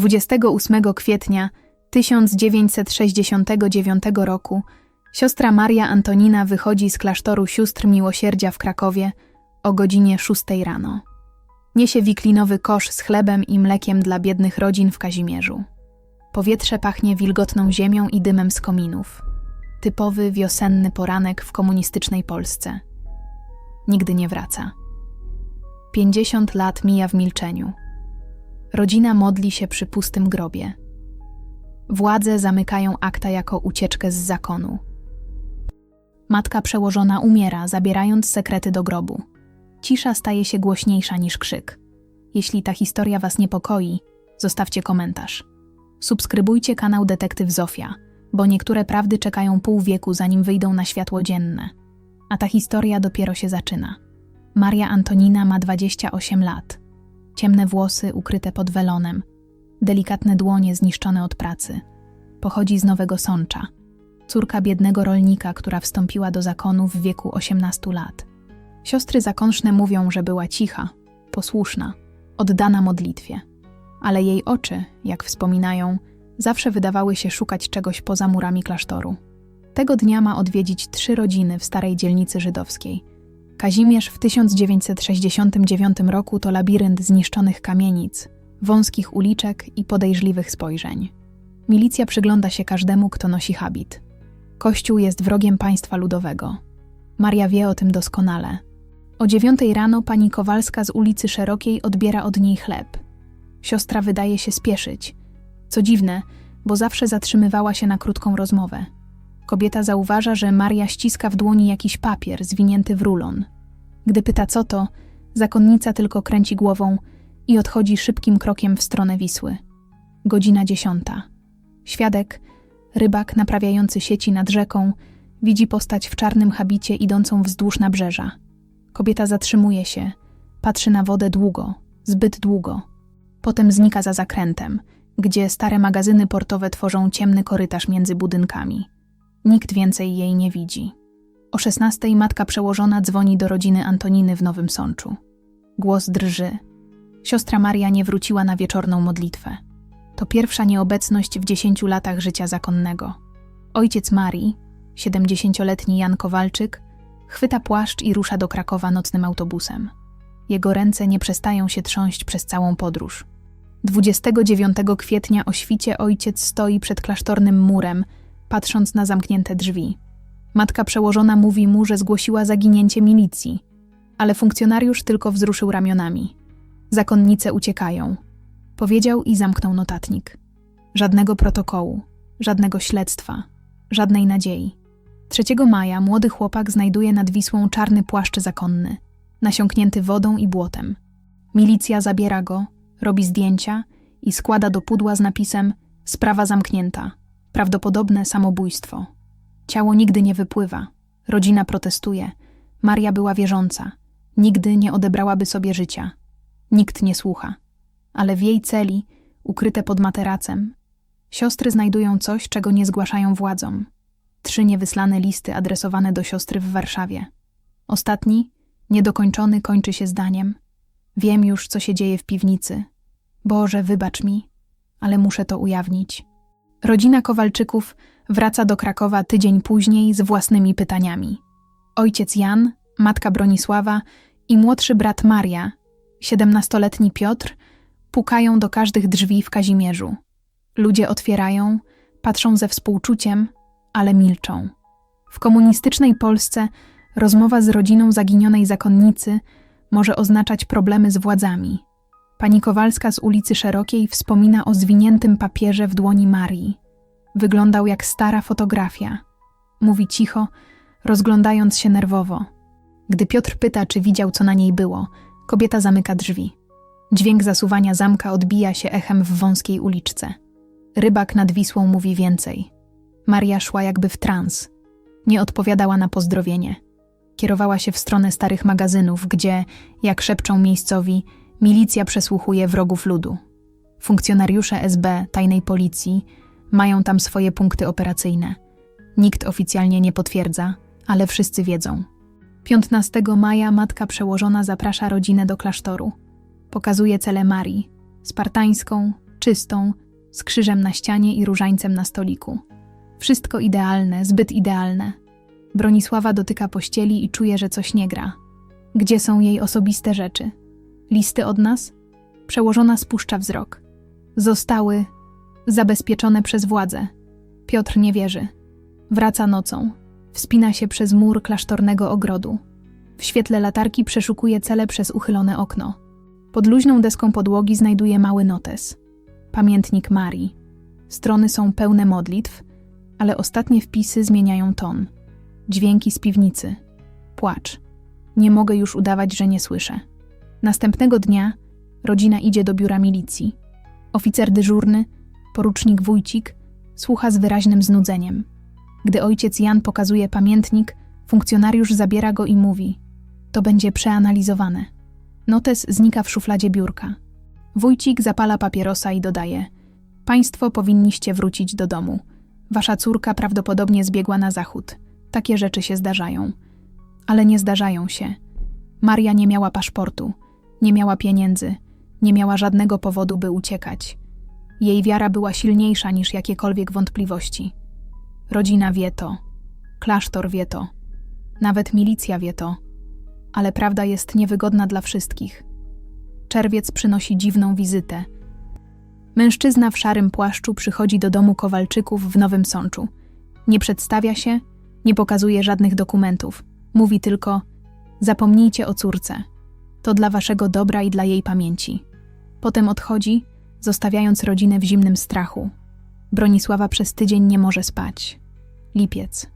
28 kwietnia 1969 roku siostra Maria Antonina wychodzi z klasztoru sióstr miłosierdzia w Krakowie o godzinie 6 rano. Niesie wiklinowy kosz z chlebem i mlekiem dla biednych rodzin w Kazimierzu. Powietrze pachnie wilgotną ziemią i dymem z kominów. Typowy wiosenny poranek w komunistycznej Polsce. Nigdy nie wraca. 50 lat mija w milczeniu. Rodzina modli się przy pustym grobie. Władze zamykają akta jako ucieczkę z zakonu. Matka przełożona umiera, zabierając sekrety do grobu. Cisza staje się głośniejsza niż krzyk. Jeśli ta historia Was niepokoi, zostawcie komentarz. Subskrybujcie kanał Detektyw Zofia, bo niektóre prawdy czekają pół wieku, zanim wyjdą na światło dzienne. A ta historia dopiero się zaczyna. Maria Antonina ma 28 lat. Ciemne włosy ukryte pod welonem, delikatne dłonie zniszczone od pracy. Pochodzi z Nowego Sącza. Córka biednego rolnika, która wstąpiła do zakonu w wieku 18 lat. Siostry zakonszne mówią, że była cicha, posłuszna, oddana modlitwie. Ale jej oczy, jak wspominają, zawsze wydawały się szukać czegoś poza murami klasztoru. Tego dnia ma odwiedzić trzy rodziny w starej dzielnicy żydowskiej. Kazimierz w 1969 roku to labirynt zniszczonych kamienic, wąskich uliczek i podejrzliwych spojrzeń. Milicja przygląda się każdemu, kto nosi habit. Kościół jest wrogiem państwa ludowego. Maria wie o tym doskonale. O dziewiątej rano pani Kowalska z ulicy Szerokiej odbiera od niej chleb. Siostra wydaje się spieszyć. Co dziwne, bo zawsze zatrzymywała się na krótką rozmowę. Kobieta zauważa, że Maria ściska w dłoni jakiś papier zwinięty w rulon. Gdy pyta co to, zakonnica tylko kręci głową i odchodzi szybkim krokiem w stronę Wisły. Godzina dziesiąta. Świadek, rybak naprawiający sieci nad rzeką, widzi postać w czarnym habicie idącą wzdłuż nabrzeża. Kobieta zatrzymuje się, patrzy na wodę długo, zbyt długo. Potem znika za zakrętem, gdzie stare magazyny portowe tworzą ciemny korytarz między budynkami. Nikt więcej jej nie widzi. O szesnastej matka przełożona dzwoni do rodziny Antoniny w Nowym Sączu. Głos drży. Siostra Maria nie wróciła na wieczorną modlitwę. To pierwsza nieobecność w dziesięciu latach życia zakonnego. Ojciec Marii, siedemdziesięcioletni Jan Kowalczyk, chwyta płaszcz i rusza do Krakowa nocnym autobusem. Jego ręce nie przestają się trząść przez całą podróż. 29 kwietnia o świcie ojciec stoi przed klasztornym murem, patrząc na zamknięte drzwi. Matka przełożona mówi mu, że zgłosiła zaginięcie milicji, ale funkcjonariusz tylko wzruszył ramionami. Zakonnice uciekają. Powiedział i zamknął notatnik. Żadnego protokołu, żadnego śledztwa, żadnej nadziei. 3 maja młody chłopak znajduje nad Wisłą czarny płaszcz zakonny, nasiąknięty wodą i błotem. Milicja zabiera go, robi zdjęcia i składa do pudła z napisem Sprawa zamknięta. Prawdopodobne samobójstwo. Ciało nigdy nie wypływa. Rodzina protestuje. Maria była wierząca. Nigdy nie odebrałaby sobie życia. Nikt nie słucha. Ale w jej celi, ukryte pod materacem, siostry znajdują coś, czego nie zgłaszają władzom. Trzy niewyslane listy adresowane do siostry w Warszawie. Ostatni, niedokończony, kończy się zdaniem: Wiem już, co się dzieje w piwnicy. Boże, wybacz mi, ale muszę to ujawnić. Rodzina Kowalczyków wraca do Krakowa tydzień później z własnymi pytaniami. Ojciec Jan, matka Bronisława i młodszy brat Maria, siedemnastoletni Piotr, pukają do każdych drzwi w Kazimierzu. Ludzie otwierają, patrzą ze współczuciem, ale milczą. W komunistycznej Polsce rozmowa z rodziną zaginionej zakonnicy może oznaczać problemy z władzami. Pani Kowalska z ulicy Szerokiej wspomina o zwiniętym papierze w dłoni Marii. Wyglądał jak stara fotografia. Mówi cicho, rozglądając się nerwowo. Gdy Piotr pyta, czy widział, co na niej było, kobieta zamyka drzwi. Dźwięk zasuwania zamka odbija się echem w wąskiej uliczce. Rybak nad Wisłą mówi więcej. Maria szła jakby w trans. Nie odpowiadała na pozdrowienie. Kierowała się w stronę starych magazynów, gdzie, jak szepczą miejscowi, milicja przesłuchuje wrogów ludu. Funkcjonariusze SB, tajnej policji, mają tam swoje punkty operacyjne. Nikt oficjalnie nie potwierdza, ale wszyscy wiedzą. 15 maja matka przełożona zaprasza rodzinę do klasztoru. Pokazuje cele Marii, spartańską, czystą, z krzyżem na ścianie i różańcem na stoliku. Wszystko idealne, zbyt idealne. Bronisława dotyka pościeli i czuje, że coś nie gra. Gdzie są jej osobiste rzeczy? Listy od nas? Przełożona spuszcza wzrok. Zostały zabezpieczone przez władzę. Piotr nie wierzy. Wraca nocą. Wspina się przez mur klasztornego ogrodu. W świetle latarki przeszukuje cele przez uchylone okno. Pod luźną deską podłogi znajduje mały notes. Pamiętnik Marii. Strony są pełne modlitw, ale ostatnie wpisy zmieniają ton. Dźwięki z piwnicy. Płacz. Nie mogę już udawać, że nie słyszę. Następnego dnia rodzina idzie do biura milicji. Oficer dyżurny, porucznik Wójcik, słucha z wyraźnym znudzeniem. Gdy ojciec Jan pokazuje pamiętnik, funkcjonariusz zabiera go i mówi: To będzie przeanalizowane. Notes znika w szufladzie biurka. Wójcik zapala papierosa i dodaje: Państwo powinniście wrócić do domu. Wasza córka prawdopodobnie zbiegła na zachód. Takie rzeczy się zdarzają. Ale nie zdarzają się. Maria nie miała paszportu, nie miała pieniędzy, nie miała żadnego powodu, by uciekać. Jej wiara była silniejsza niż jakiekolwiek wątpliwości. Rodzina wie to, klasztor wie to, nawet milicja wie to, ale prawda jest niewygodna dla wszystkich. Czerwiec przynosi dziwną wizytę. Mężczyzna w szarym płaszczu przychodzi do domu Kowalczyków w Nowym Sączu. Nie przedstawia się, nie pokazuje żadnych dokumentów. Mówi tylko: Zapomnijcie o córce. To dla waszego dobra i dla jej pamięci. Potem odchodzi, zostawiając rodzinę w zimnym strachu. Bronisława przez tydzień nie może spać. Lipiec.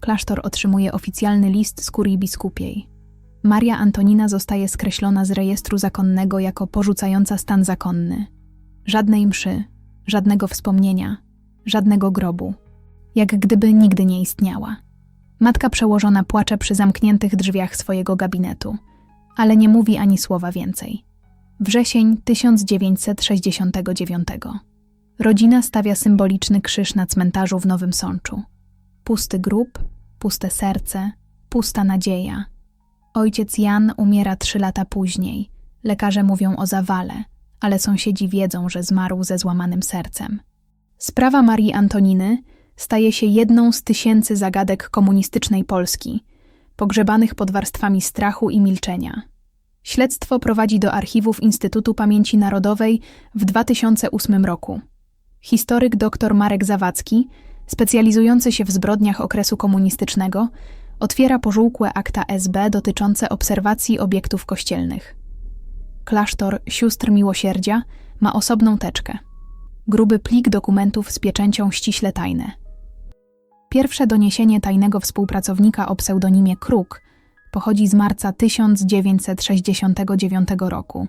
Klasztor otrzymuje oficjalny list z kurii biskupiej. Maria Antonina zostaje skreślona z rejestru zakonnego jako porzucająca stan zakonny. Żadnej mszy, żadnego wspomnienia, żadnego grobu. Jak gdyby nigdy nie istniała. Matka przełożona płacze przy zamkniętych drzwiach swojego gabinetu, ale nie mówi ani słowa więcej. Wrzesień 1969. Rodzina stawia symboliczny krzyż na cmentarzu w Nowym Sączu. Pusty grób, puste serce, pusta nadzieja. Ojciec Jan umiera trzy lata później. Lekarze mówią o zawale, ale sąsiedzi wiedzą, że zmarł ze złamanym sercem. Sprawa Marii Antoniny staje się jedną z tysięcy zagadek komunistycznej Polski, pogrzebanych pod warstwami strachu i milczenia. Śledztwo prowadzi do archiwów Instytutu Pamięci Narodowej w 2008 roku. Historyk dr Marek Zawadzki, specjalizujący się w zbrodniach okresu komunistycznego, otwiera pożółkłe akta SB dotyczące obserwacji obiektów kościelnych. Klasztor Sióstr Miłosierdzia ma osobną teczkę. Gruby plik dokumentów z pieczęcią ściśle tajne. Pierwsze doniesienie tajnego współpracownika o pseudonimie Kruk pochodzi z marca 1969 roku.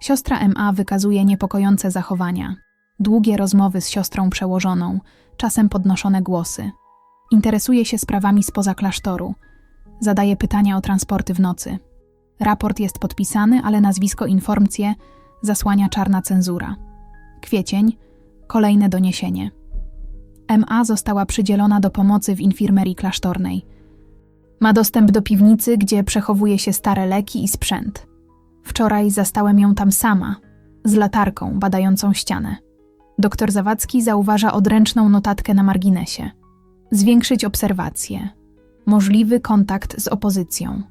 Siostra MA wykazuje niepokojące zachowania. Długie rozmowy z siostrą przełożoną, czasem podnoszone głosy. Interesuje się sprawami spoza klasztoru. Zadaje pytania o transporty w nocy. Raport jest podpisany, ale nazwisko informacje zasłania czarna cenzura. Kwiecień, kolejne doniesienie. MA została przydzielona do pomocy w infirmerii klasztornej. Ma dostęp do piwnicy, gdzie przechowuje się stare leki i sprzęt. Wczoraj zastałem ją tam sama, z latarką badającą ścianę. Doktor Zawadzki zauważa odręczną notatkę na marginesie. Zwiększyć obserwacje. Możliwy kontakt z opozycją.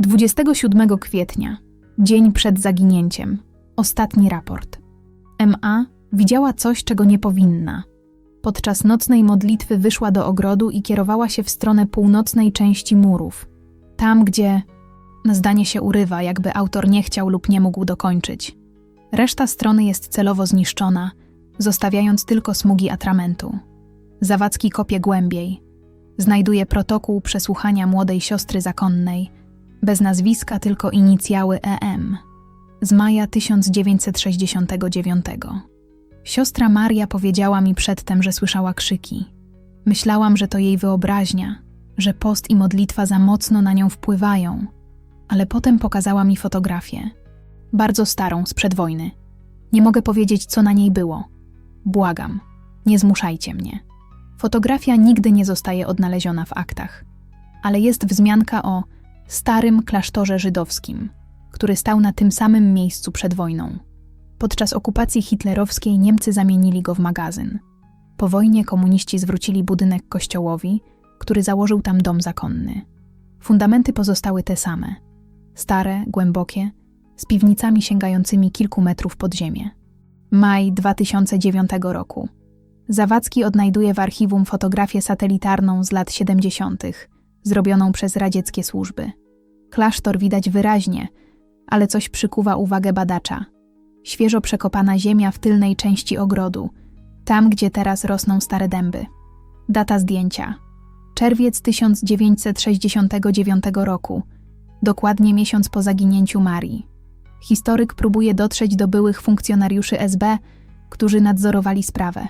27 kwietnia, dzień przed zaginięciem. Ostatni raport. MA widziała coś, czego nie powinna. Podczas nocnej modlitwy wyszła do ogrodu i kierowała się w stronę północnej części murów. Tam, gdzie zdanie się urywa, jakby autor nie chciał lub nie mógł dokończyć. Reszta strony jest celowo zniszczona, zostawiając tylko smugi atramentu. Zawadzki kopie głębiej. Znajduje protokół przesłuchania młodej siostry zakonnej, bez nazwiska, tylko inicjały EM, z maja 1969. Siostra Maria powiedziała mi przedtem, że słyszała krzyki. Myślałam, że to jej wyobraźnia, że post i modlitwa za mocno na nią wpływają, ale potem pokazała mi fotografię. Bardzo starą, sprzed wojny. Nie mogę powiedzieć, co na niej było. Błagam, nie zmuszajcie mnie. Fotografia nigdy nie zostaje odnaleziona w aktach, ale jest wzmianka o starym klasztorze żydowskim, który stał na tym samym miejscu przed wojną. Podczas okupacji hitlerowskiej Niemcy zamienili go w magazyn. Po wojnie komuniści zwrócili budynek kościołowi, który założył tam dom zakonny. Fundamenty pozostały te same. Stare, głębokie, z piwnicami sięgającymi kilku metrów pod ziemię. Maj 2009 roku. Zawadzki odnajduje w archiwum fotografię satelitarną z lat 70., zrobioną przez radzieckie służby. Klasztor widać wyraźnie, ale coś przykuwa uwagę badacza. Świeżo przekopana ziemia w tylnej części ogrodu, tam gdzie teraz rosną stare dęby. Data zdjęcia: czerwiec 1969 roku, dokładnie miesiąc po zaginięciu Marii. Historyk próbuje dotrzeć do byłych funkcjonariuszy SB, którzy nadzorowali sprawę.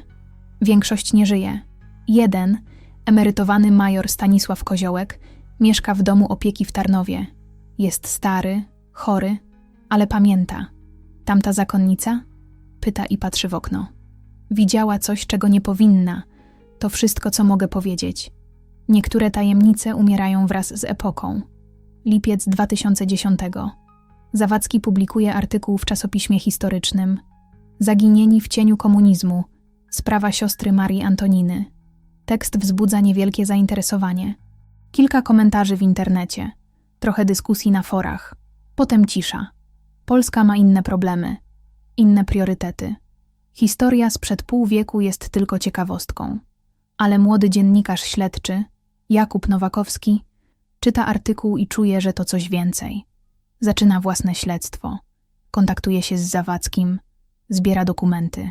Większość nie żyje. Jeden, emerytowany major Stanisław Koziołek, mieszka w domu opieki w Tarnowie. Jest stary, chory, ale pamięta. Tamta zakonnica? Pyta i patrzy w okno. Widziała coś, czego nie powinna. To wszystko, co mogę powiedzieć. Niektóre tajemnice umierają wraz z epoką. Lipiec 2010. Zawadzki publikuje artykuł w czasopiśmie historycznym Zaginieni w cieniu komunizmu sprawa siostry Marii Antoniny. Tekst wzbudza niewielkie zainteresowanie. Kilka komentarzy w internecie, trochę dyskusji na forach, potem cisza. Polska ma inne problemy, inne priorytety. Historia sprzed pół wieku jest tylko ciekawostką. Ale młody dziennikarz śledczy, Jakub Nowakowski, czyta artykuł i czuje, że to coś więcej. Zaczyna własne śledztwo, kontaktuje się z Zawadzkim, zbiera dokumenty.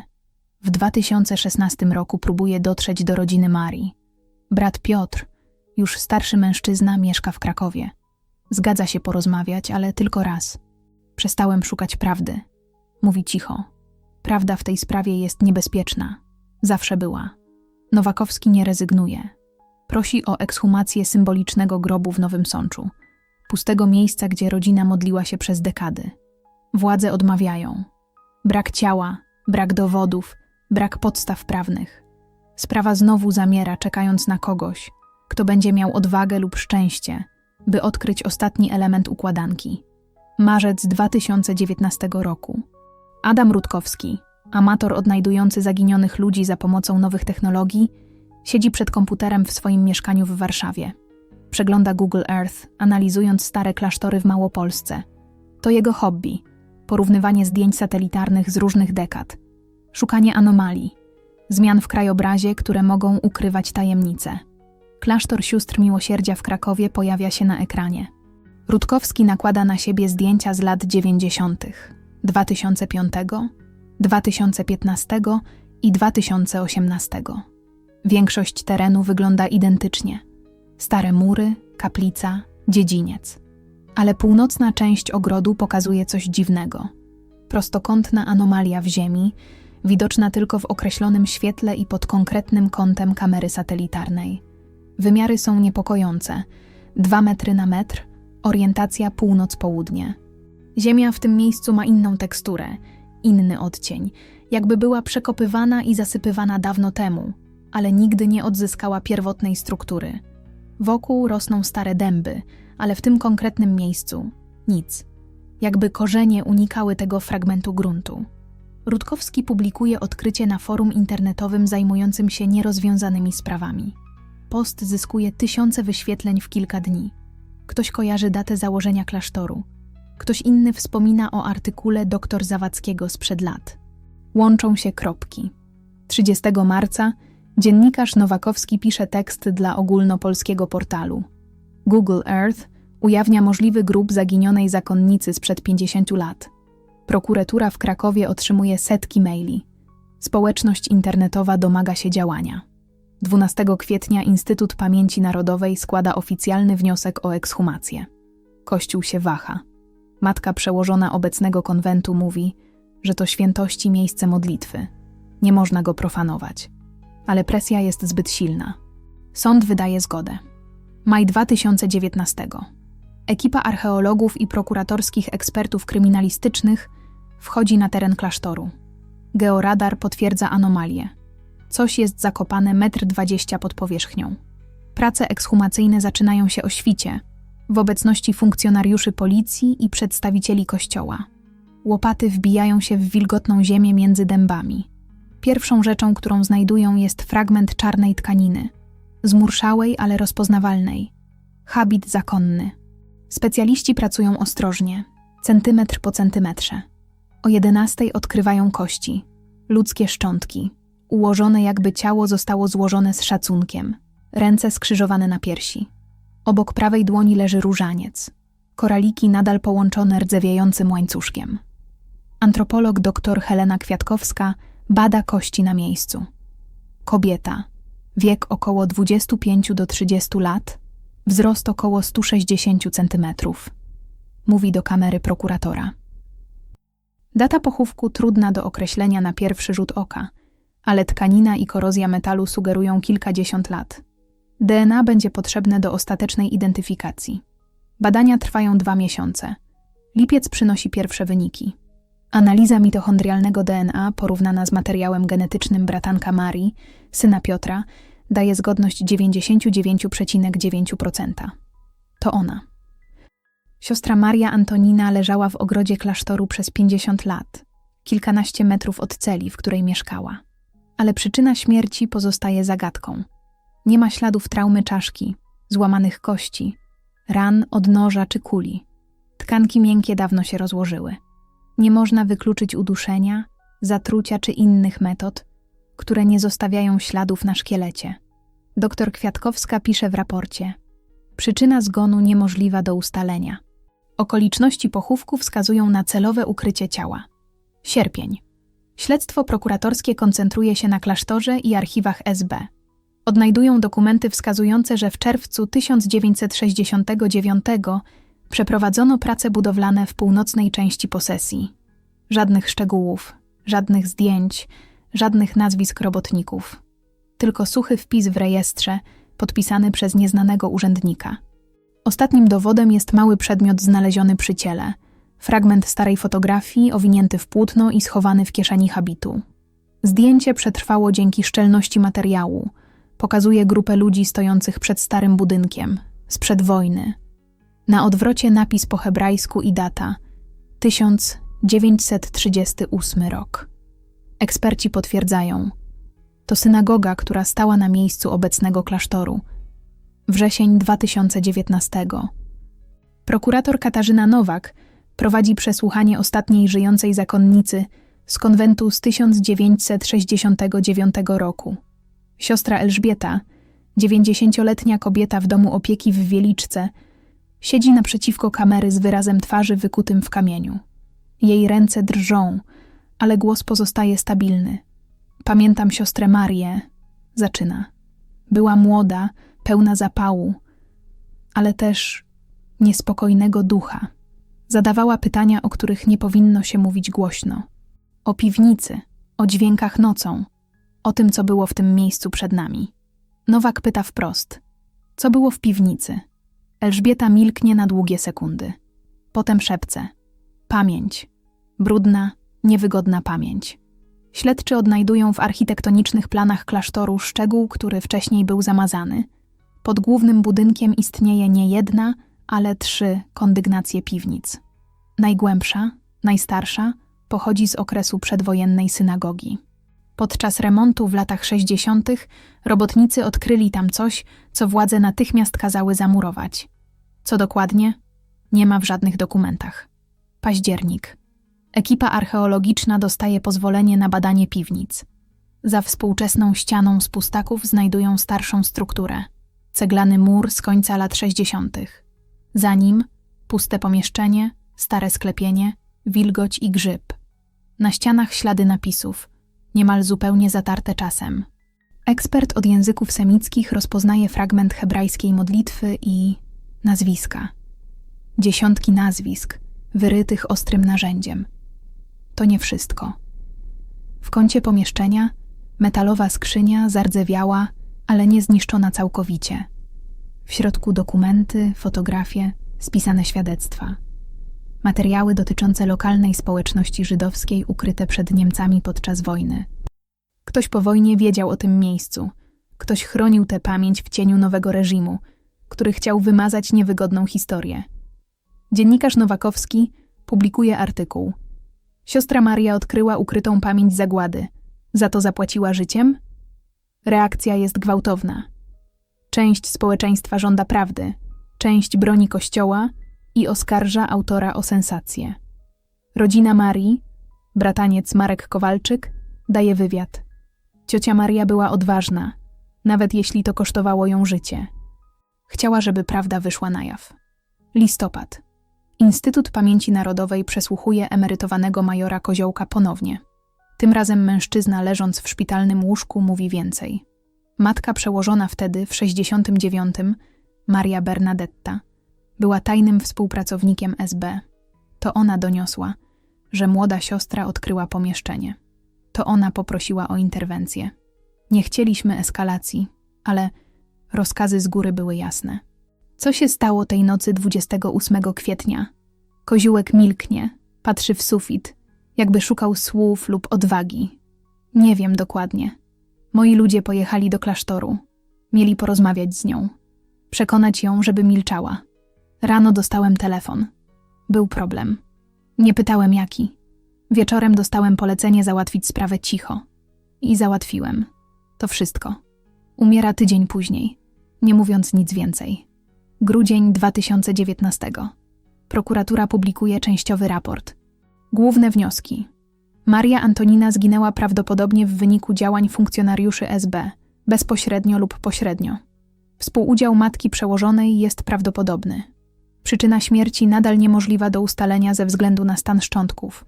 W 2016 roku próbuje dotrzeć do rodziny Marii. Brat Piotr, już starszy mężczyzna, mieszka w Krakowie. Zgadza się porozmawiać, ale tylko raz. Przestałem szukać prawdy. Mówi cicho. Prawda w tej sprawie jest niebezpieczna. Zawsze była. Nowakowski nie rezygnuje. Prosi o ekshumację symbolicznego grobu w Nowym Sączu, pustego miejsca, gdzie rodzina modliła się przez dekady. Władze odmawiają. Brak ciała, brak dowodów, brak podstaw prawnych. Sprawa znowu zamiera, czekając na kogoś, kto będzie miał odwagę lub szczęście, by odkryć ostatni element układanki. Marzec 2019 roku. Adam Rutkowski, amator odnajdujący zaginionych ludzi za pomocą nowych technologii, siedzi przed komputerem w swoim mieszkaniu w Warszawie. Przegląda Google Earth, analizując stare klasztory w Małopolsce. To jego hobby porównywanie zdjęć satelitarnych z różnych dekad, szukanie anomalii, zmian w krajobrazie, które mogą ukrywać tajemnice. Klasztor Sióstr Miłosierdzia w Krakowie pojawia się na ekranie. Rutkowski nakłada na siebie zdjęcia z lat 90., 2005, 2015 i 2018. Większość terenu wygląda identycznie. Stare mury, kaplica, dziedziniec. Ale północna część ogrodu pokazuje coś dziwnego. Prostokątna anomalia w ziemi, widoczna tylko w określonym świetle i pod konkretnym kątem kamery satelitarnej. Wymiary są niepokojące. 2 metry na metr, orientacja północ-południe. Ziemia w tym miejscu ma inną teksturę, inny odcień, jakby była przekopywana i zasypywana dawno temu, ale nigdy nie odzyskała pierwotnej struktury. Wokół rosną stare dęby, ale w tym konkretnym miejscu nic. Jakby korzenie unikały tego fragmentu gruntu. Rutkowski publikuje odkrycie na forum internetowym zajmującym się nierozwiązanymi sprawami. Post zyskuje tysiące wyświetleń w kilka dni. Ktoś kojarzy datę założenia klasztoru. Ktoś inny wspomina o artykule dr Zawadzkiego sprzed lat. Łączą się kropki. 30 marca dziennikarz Nowakowski pisze tekst dla ogólnopolskiego portalu. Google Earth ujawnia możliwy grób zaginionej zakonnicy sprzed 50 lat. Prokuratura w Krakowie otrzymuje setki maili. Społeczność internetowa domaga się działania. 12 kwietnia Instytut Pamięci Narodowej składa oficjalny wniosek o ekshumację. Kościół się waha. Matka przełożona obecnego konwentu mówi, że to świętości miejsce modlitwy. Nie można go profanować. Ale presja jest zbyt silna. Sąd wydaje zgodę. Maj 2019. Ekipa archeologów i prokuratorskich ekspertów kryminalistycznych wchodzi na teren klasztoru. Georadar potwierdza anomalię. Coś jest zakopane 1,20 m pod powierzchnią. Prace ekshumacyjne zaczynają się o świcie, w obecności funkcjonariuszy policji i przedstawicieli kościoła. Łopaty wbijają się w wilgotną ziemię między dębami. Pierwszą rzeczą, którą znajdują, jest fragment czarnej tkaniny, zmurszałej, ale rozpoznawalnej. Habit zakonny. Specjaliści pracują ostrożnie, centymetr po centymetrze. O jedenastej odkrywają kości, ludzkie szczątki, ułożone jakby ciało zostało złożone z szacunkiem, ręce skrzyżowane na piersi. Obok prawej dłoni leży różaniec, koraliki nadal połączone rdzewiającym łańcuszkiem. Antropolog dr Helena Kwiatkowska bada kości na miejscu. Kobieta, wiek około 25 do 30 lat, wzrost około 160 cm. Mówi do kamery prokuratora. Data pochówku trudna do określenia na pierwszy rzut oka, ale tkanina i korozja metalu sugerują kilkadziesiąt lat. DNA będzie potrzebne do ostatecznej identyfikacji. Badania trwają dwa miesiące. Lipiec przynosi pierwsze wyniki. Analiza mitochondrialnego DNA porównana z materiałem genetycznym bratanka Marii, syna Piotra, daje zgodność 99,9%. To ona. Siostra Maria Antonina leżała w ogrodzie klasztoru przez 50 lat, kilkanaście metrów od celi, w której mieszkała. Ale przyczyna śmierci pozostaje zagadką. Nie ma śladów traumy czaszki, złamanych kości, ran od noża czy kuli. Tkanki miękkie dawno się rozłożyły. Nie można wykluczyć uduszenia, zatrucia czy innych metod, które nie zostawiają śladów na szkielecie. Doktor Kwiatkowska pisze w raporcie: Przyczyna zgonu niemożliwa do ustalenia. Okoliczności pochówku wskazują na celowe ukrycie ciała. Sierpień. Śledztwo prokuratorskie koncentruje się na klasztorze i archiwach SB. Odnajdują dokumenty wskazujące, że w czerwcu 1969 przeprowadzono prace budowlane w północnej części posesji. Żadnych szczegółów, żadnych zdjęć, żadnych nazwisk robotników. Tylko suchy wpis w rejestrze, podpisany przez nieznanego urzędnika. Ostatnim dowodem jest mały przedmiot znaleziony przy ciele fragment starej fotografii owinięty w płótno i schowany w kieszeni habitu. Zdjęcie przetrwało dzięki szczelności materiału. Pokazuje grupę ludzi stojących przed starym budynkiem, sprzed wojny. Na odwrocie napis po hebrajsku i data 1938 rok. Eksperci potwierdzają, to synagoga, która stała na miejscu obecnego klasztoru. Wrzesień 2019. Prokurator Katarzyna Nowak prowadzi przesłuchanie ostatniej żyjącej zakonnicy z konwentu z 1969 roku. Siostra Elżbieta, 90-letnia kobieta w domu opieki w Wieliczce, siedzi naprzeciwko kamery z wyrazem twarzy wykutym w kamieniu. Jej ręce drżą, ale głos pozostaje stabilny. Pamiętam siostrę Marię, zaczyna. Była młoda, pełna zapału, ale też niespokojnego ducha. Zadawała pytania, o których nie powinno się mówić głośno. O piwnicy, o dźwiękach nocą, o tym, co było w tym miejscu przed nami. Nowak pyta wprost: Co było w piwnicy? Elżbieta milknie na długie sekundy. Potem szepce: Pamięć. Brudna, niewygodna pamięć. Śledczy odnajdują w architektonicznych planach klasztoru szczegół, który wcześniej był zamazany. Pod głównym budynkiem istnieje nie jedna, ale trzy kondygnacje piwnic. Najgłębsza, najstarsza, pochodzi z okresu przedwojennej synagogi. Podczas remontu w latach 60. robotnicy odkryli tam coś, co władze natychmiast kazały zamurować. Co dokładnie? Nie ma w żadnych dokumentach. Październik. Ekipa archeologiczna dostaje pozwolenie na badanie piwnic. Za współczesną ścianą z pustaków znajdują starszą strukturę ceglany mur z końca lat 60. Za nim puste pomieszczenie, stare sklepienie, wilgoć i grzyb. Na ścianach ślady napisów, niemal zupełnie zatarte czasem. Ekspert od języków semickich rozpoznaje fragment hebrajskiej modlitwy i nazwiska. Dziesiątki nazwisk, wyrytych ostrym narzędziem. To nie wszystko. W kącie pomieszczenia metalowa skrzynia zardzewiała, ale nie zniszczona całkowicie. W środku dokumenty, fotografie, spisane świadectwa. Materiały dotyczące lokalnej społeczności żydowskiej ukryte przed Niemcami podczas wojny. Ktoś po wojnie wiedział o tym miejscu. Ktoś chronił tę pamięć w cieniu nowego reżimu, który chciał wymazać niewygodną historię. Dziennikarz Nowakowski publikuje artykuł Siostra Maria odkryła ukrytą pamięć zagłady. Za to zapłaciła życiem? Reakcja jest gwałtowna. Część społeczeństwa żąda prawdy, część broni kościoła i oskarża autora o sensację. Rodzina Marii, brataniec Marek Kowalczyk, daje wywiad. Ciocia Maria była odważna, nawet jeśli to kosztowało ją życie. Chciała, żeby prawda wyszła na jaw. Listopad. Instytut Pamięci Narodowej przesłuchuje emerytowanego majora Koziołka ponownie. Tym razem mężczyzna leżąc w szpitalnym łóżku mówi więcej. Matka przełożona wtedy, w 69, Maria Bernadetta, była tajnym współpracownikiem SB. To ona doniosła, że młoda siostra odkryła pomieszczenie. To ona poprosiła o interwencję. Nie chcieliśmy eskalacji, ale rozkazy z góry były jasne. Co się stało tej nocy 28 kwietnia? Koziółek milknie, patrzy w sufit, jakby szukał słów lub odwagi. Nie wiem dokładnie. Moi ludzie pojechali do klasztoru. Mieli porozmawiać z nią. Przekonać ją, żeby milczała. Rano dostałem telefon. Był problem. Nie pytałem jaki. Wieczorem dostałem polecenie załatwić sprawę cicho. I załatwiłem. To wszystko. Umiera tydzień później, nie mówiąc nic więcej. Grudzień 2019. Prokuratura publikuje częściowy raport. Główne wnioski. Maria Antonina zginęła prawdopodobnie w wyniku działań funkcjonariuszy SB, bezpośrednio lub pośrednio. Współudział matki przełożonej jest prawdopodobny. Przyczyna śmierci nadal niemożliwa do ustalenia ze względu na stan szczątków.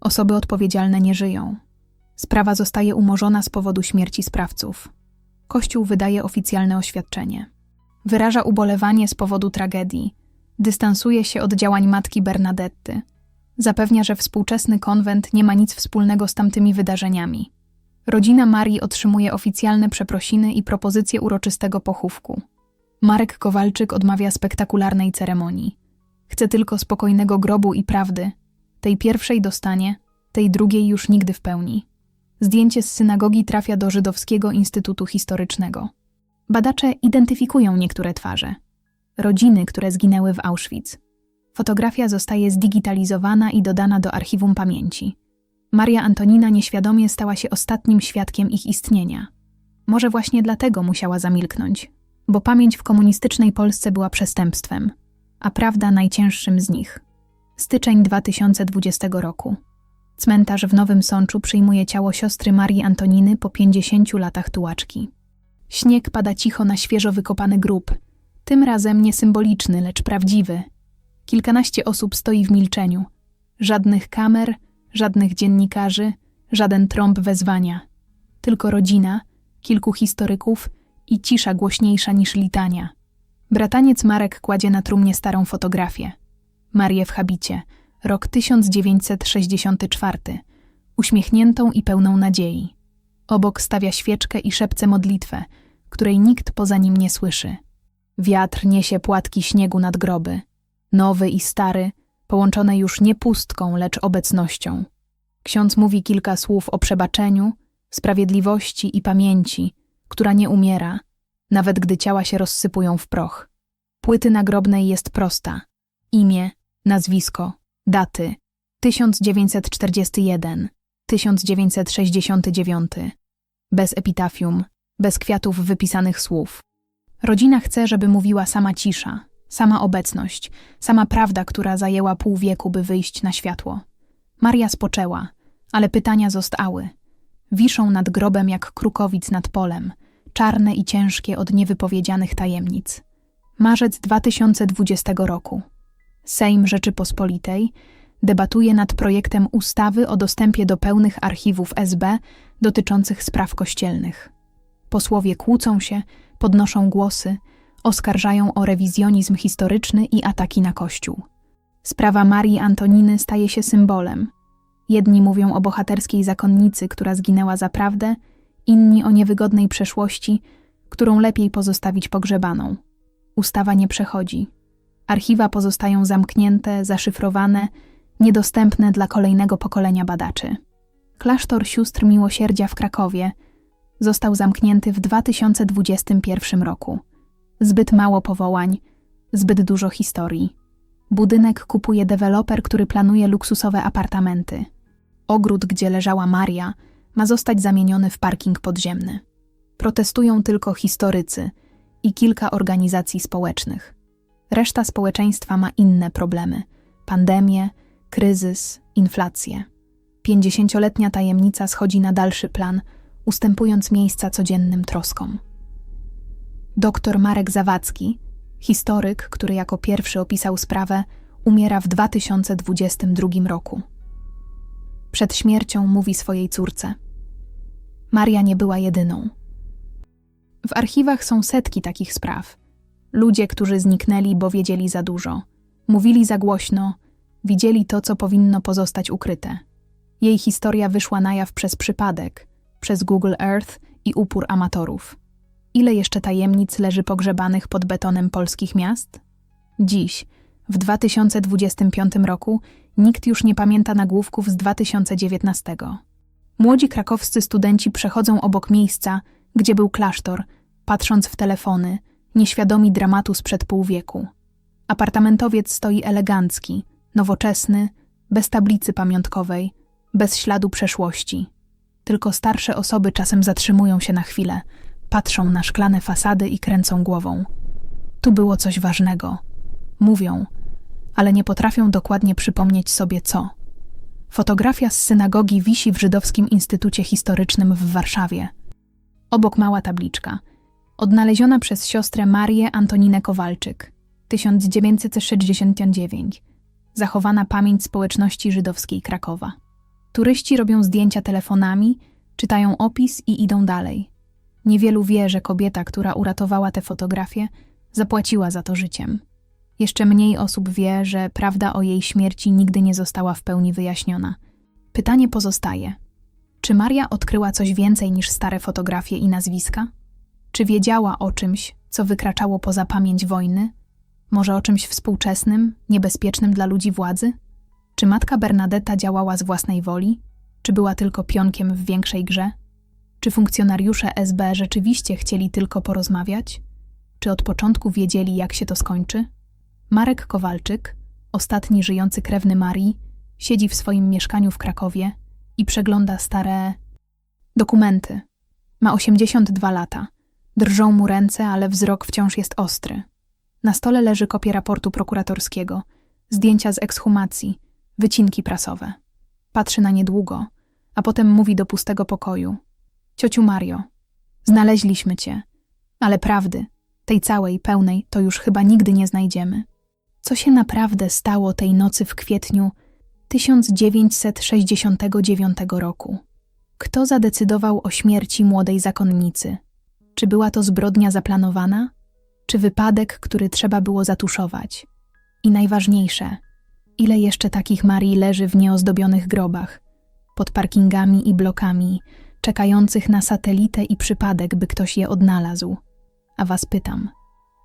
Osoby odpowiedzialne nie żyją. Sprawa zostaje umorzona z powodu śmierci sprawców. Kościół wydaje oficjalne oświadczenie. Wyraża ubolewanie z powodu tragedii, dystansuje się od działań matki Bernadetty. Zapewnia, że współczesny konwent nie ma nic wspólnego z tamtymi wydarzeniami. Rodzina Marii otrzymuje oficjalne przeprosiny i propozycje uroczystego pochówku. Marek Kowalczyk odmawia spektakularnej ceremonii. Chce tylko spokojnego grobu i prawdy. Tej pierwszej dostanie, tej drugiej już nigdy w pełni. Zdjęcie z synagogi trafia do Żydowskiego Instytutu Historycznego. Badacze identyfikują niektóre twarze. Rodziny, które zginęły w Auschwitz. Fotografia zostaje zdigitalizowana i dodana do archiwum pamięci. Maria Antonina nieświadomie stała się ostatnim świadkiem ich istnienia. Może właśnie dlatego musiała zamilknąć, bo pamięć w komunistycznej Polsce była przestępstwem, a prawda najcięższym z nich. Styczeń 2020 roku. Cmentarz w Nowym Sączu przyjmuje ciało siostry Marii Antoniny po 50 latach tułaczki. Śnieg pada cicho na świeżo wykopany grób, tym razem nie symboliczny, lecz prawdziwy. Kilkanaście osób stoi w milczeniu. Żadnych kamer, żadnych dziennikarzy, żaden trąb wezwania. Tylko rodzina, kilku historyków i cisza głośniejsza niż litania. Brataniec Marek kładzie na trumnie starą fotografię. Marię w habicie, rok 1964, uśmiechniętą i pełną nadziei. Obok stawia świeczkę i szepce modlitwę, której nikt poza nim nie słyszy. Wiatr niesie płatki śniegu nad groby, nowy i stary, połączone już nie pustką, lecz obecnością. Ksiądz mówi kilka słów o przebaczeniu, sprawiedliwości i pamięci, która nie umiera, nawet gdy ciała się rozsypują w proch. Płyty nagrobnej jest prosta. Imię, nazwisko, daty 1941, 1969. Bez epitafium, bez kwiatów wypisanych słów. Rodzina chce, żeby mówiła sama cisza, sama obecność, sama prawda, która zajęła pół wieku, by wyjść na światło. Maria spoczęła, ale pytania zostały. Wiszą nad grobem jak krukowic nad polem, czarne i ciężkie od niewypowiedzianych tajemnic. Marzec 2020 roku. Sejm Rzeczypospolitej debatuje nad projektem ustawy o dostępie do pełnych archiwów SB dotyczących spraw kościelnych. Posłowie kłócą się, podnoszą głosy, oskarżają o rewizjonizm historyczny i ataki na Kościół. Sprawa Marii Antoniny staje się symbolem. Jedni mówią o bohaterskiej zakonnicy, która zginęła za prawdę, inni o niewygodnej przeszłości, którą lepiej pozostawić pogrzebaną. Ustawa nie przechodzi. Archiwa pozostają zamknięte, zaszyfrowane, niedostępne dla kolejnego pokolenia badaczy. Klasztor Sióstr Miłosierdzia w Krakowie został zamknięty w 2021 roku. Zbyt mało powołań, zbyt dużo historii. Budynek kupuje deweloper, który planuje luksusowe apartamenty. Ogród, gdzie leżała Maria, ma zostać zamieniony w parking podziemny. Protestują tylko historycy i kilka organizacji społecznych. Reszta społeczeństwa ma inne problemy: pandemię, kryzys, inflację. Pięćdziesięcioletnia tajemnica schodzi na dalszy plan, ustępując miejsca codziennym troskom. Doktor Marek Zawadzki, historyk, który jako pierwszy opisał sprawę, umiera w 2022 roku. Przed śmiercią mówi swojej córce: Maria nie była jedyną. W archiwach są setki takich spraw. Ludzie, którzy zniknęli, bo wiedzieli za dużo, mówili za głośno, widzieli to, co powinno pozostać ukryte. Jej historia wyszła na jaw przez przypadek, przez Google Earth i upór amatorów. Ile jeszcze tajemnic leży pogrzebanych pod betonem polskich miast? Dziś, w 2025 roku, nikt już nie pamięta nagłówków z 2019. Młodzi krakowscy studenci przechodzą obok miejsca, gdzie był klasztor, patrząc w telefony, nieświadomi dramatu sprzed pół wieku. Apartamentowiec stoi elegancki, nowoczesny, bez tablicy pamiątkowej, bez śladu przeszłości. Tylko starsze osoby czasem zatrzymują się na chwilę, patrzą na szklane fasady i kręcą głową. Tu było coś ważnego. Mówią, ale nie potrafią dokładnie przypomnieć sobie co. Fotografia z synagogi wisi w Żydowskim Instytucie Historycznym w Warszawie. Obok mała tabliczka, odnaleziona przez siostrę Marię Antoninę Kowalczyk, 1969, zachowana pamięć społeczności żydowskiej Krakowa. Turyści robią zdjęcia telefonami, czytają opis i idą dalej. Niewielu wie, że kobieta, która uratowała te fotografie, zapłaciła za to życiem. Jeszcze mniej osób wie, że prawda o jej śmierci nigdy nie została w pełni wyjaśniona. Pytanie pozostaje: czy Maria odkryła coś więcej niż stare fotografie i nazwiska? Czy wiedziała o czymś, co wykraczało poza pamięć wojny? Może o czymś współczesnym, niebezpiecznym dla ludzi władzy? Czy matka Bernadetta działała z własnej woli? Czy była tylko pionkiem w większej grze? Czy funkcjonariusze SB rzeczywiście chcieli tylko porozmawiać? Czy od początku wiedzieli, jak się to skończy? Marek Kowalczyk, ostatni żyjący krewny Marii, siedzi w swoim mieszkaniu w Krakowie i przegląda stare dokumenty. Ma 82 lata. Drżą mu ręce, ale wzrok wciąż jest ostry. Na stole leży kopia raportu prokuratorskiego, zdjęcia z ekshumacji, wycinki prasowe. Patrzy na nie długo, a potem mówi do pustego pokoju: Ciociu Mario, znaleźliśmy cię, ale prawdy, tej całej, pełnej, to już chyba nigdy nie znajdziemy. Co się naprawdę stało tej nocy w kwietniu 1969 roku? Kto zadecydował o śmierci młodej zakonnicy? Czy była to zbrodnia zaplanowana? Czy wypadek, który trzeba było zatuszować? I najważniejsze, ile jeszcze takich Marii leży w nieozdobionych grobach, pod parkingami i blokami, czekających na satelitę i przypadek, by ktoś je odnalazł? A was pytam,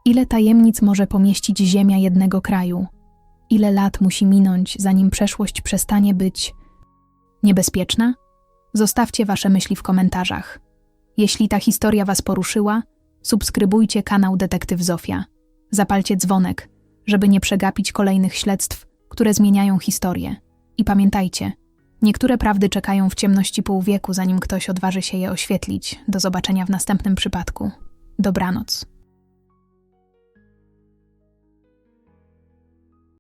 ile tajemnic może pomieścić ziemia jednego kraju? Ile lat musi minąć, zanim przeszłość przestanie być niebezpieczna? Zostawcie wasze myśli w komentarzach. Jeśli ta historia was poruszyła, subskrybujcie kanał Detektyw Zofia. Zapalcie dzwonek, żeby nie przegapić kolejnych śledztw, które zmieniają historię. I pamiętajcie, niektóre prawdy czekają w ciemności pół wieku, zanim ktoś odważy się je oświetlić. Do zobaczenia w następnym przypadku. Dobranoc.